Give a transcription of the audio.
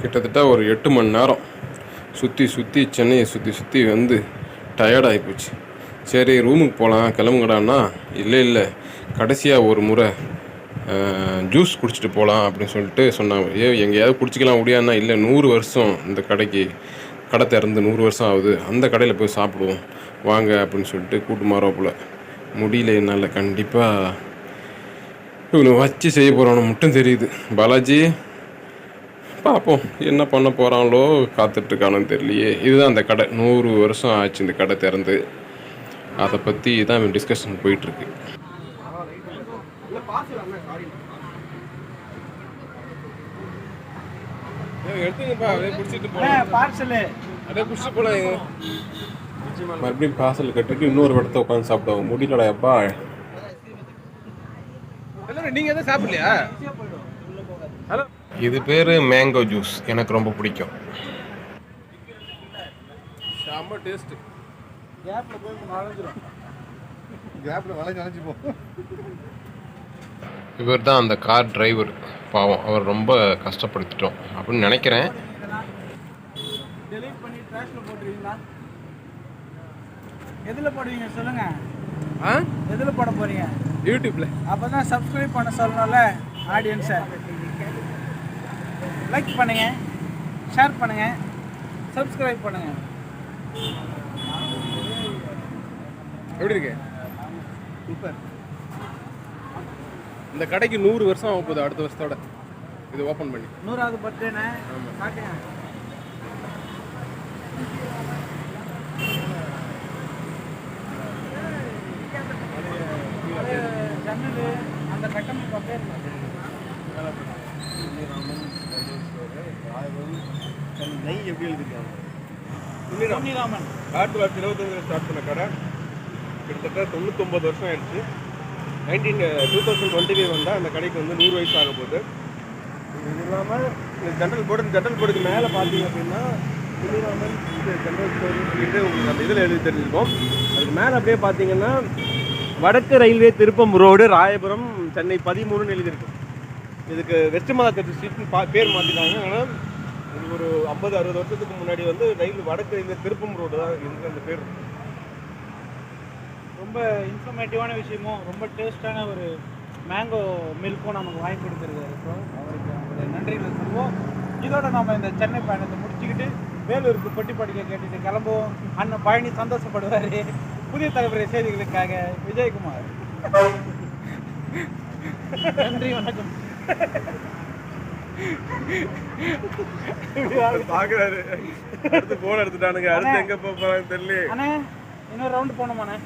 கிட்டத்தட்ட ஒரு எட்டு மணி நேரம். சுற்றி சுற்றி சென்னையை சுற்றி சுற்றி வந்து டயர்டாகி போச்சு. சரி ரூமுக்கு போகலாம் கிளம்புங்கடான்னா இல்லை இல்லை கடைசியாக ஒரு முறை ஜூஸ் குடிச்சிட்டு போகலாம் அப்படின்னு சொல்லிட்டு சொன்னாங்க. ஏ எங்கேயாவது குடிச்சிக்கலாம் முடியாதுன்னா இல்லை நூறு வருஷம் இந்த கடைக்கு கடை திறந்து நூறு வருஷம் ஆகுது. அந்த கடையில் போய் சாப்பிடுவோம். வாங்க அப்படின்னு சொல்லிட்டு கூட்டு மாறோப்புல முடியல என்னால். கண்டிப்பாக இவனை வச்சு செய்ய போகிறான்னு மட்டும் தெரியுது. பாலாஜி பார்ப்போம். என்ன பண்ண போகிறாங்களோ காத்துட்ருக்கானு தெரியலையே. இதுதான் அந்த கடை. நூறு வருஷம் ஆச்சு இந்த கடை திறந்து. அதை பற்றி தான் டிஸ்கஷன் போயிட்டுருக்கு எடுத்துங்கப்பா. அப்படியே குடிச்சிட்டு பார்சலு அப்படியே குடிச்சிட்டு போலாம் மறுபடியும் பார்சல் கட்டிட்டு இன்னொரு இடத்த உட்காந்து சாப்பிடுவோம் முடியலடா அப்பா. நீங்க எதுவும் சாப்பிடலையா? ஹலோ. இது பேர் மேங்கோ ஜூஸ் எனக்கு ரொம்ப பிடிக்கும். செம்ம டேஸ்ட் கேப்ல போய் நுழைஞ்சிரும். கேப்ல வளைஞ்சு போ. இவர் தான் அந்த கார் டிரைவர் பாவம் அவர் ரொம்ப கஷ்டப்படுத்திட்டோம் அப்படின்னு நினைக்கிறேன். டெலீட் பண்ணி ட்ராஷ்ல போட்டுருவீங்களா? எதுல போடுவீங்க சொல்லுங்க. ஆ? எதுல போட போறீங்க? யூடியூப்ல அப்பதான் சப்ஸ்கிரைப் பண்ண சொல்லணும்ல ஆடியன்ஸை லைக் பண்ணுங்க ஷேர் பண்ணுங்க சப்ஸ்கிரைப் பண்ணுங்க. எப்படி இருக்கு? சூப்பர் இந்த கடைக்கு நூறு வருஷம் ஆக போகுது அடுத்த வருஷத்தோட. இது ஓப்பன் பண்ணி. நூறாவது பர்த்டேண்ணே. ஜன்னல் அந்த கட்டமைப்பு அப்படியே. நெய் எப்படி எழுதிருக்காங்க பொன்னிராமன் ஆயிரத்தி தொள்ளாயிரத்தி இருபத்தஞ்சில் ஸ்டார்ட் பண்ண கடை. கிட்டத்தட்ட தொண்ணூத்தொம்பது வருஷம் ஆயிடுச்சு. Nineteen two thousand twenty five வந்தால் அந்த கடைக்கு வந்து நூறு வயசு ஆக போகுது. இது இல்லாமல் இந்த ஜென்ரல் போர்டு ஜென்ரல் போர்டுக்கு மேலே பார்த்தீங்க அப்படின்னா முனிராமன் இது ஜென்ரல் ஸ்டோர் சொல்லிட்டு உங்களுக்கு அந்த இதில் எழுதி தெரிஞ்சிருக்கும் அதுக்கு மேலே அப்படியே பார்த்தீங்கன்னா வடக்கு ரயில்வே திருப்பம் ரோடு ராயபுரம் சென்னை பதிமூணுன்னு எழுதியிருக்கு. இதுக்கு வெஸ்ட் மாதா ஸ்ட்ரீட்னு பா பேர் மாற்றிட்டாங்க ஆனால் இது ஒரு ஐம்பது அறுபது வருஷத்துக்கு முன்னாடி வந்து ரயில் வடக்கு ரயில்வே திருப்பம் ரோடு தான் இருக்கு அந்த பேர். ரொம்ப இன்ஃபர்மேட்டிவான விஷயமும் ரொம்ப டேஸ்டான ஒரு மேங்கோ மில்க்கும் நமக்கு வாங்கி கொடுத்துருக்காரு அவருக்கு அவருடைய நன்றிகளை சொல்லுவோம். இதோட நம்ம இந்த சென்னை பயணத்தை முடிச்சுக்கிட்டு வேலூருக்கு பொட்டி படிக்க கேட்டுட்டு கிளம்புவோம். அண்ணன் பழனி சந்தோஷப்படுவார். புதிய தலைமுறை செய்திகளுக்காக விஜயகுமார். நன்றி வணக்கம். பாக்குறாரு. அடுத்து போன் எடுத்துட்டானுங்க. அடுத்து எங்க போறாங்க தெரியல இன்னொரு ரவுண்டு போனோமாண்ணே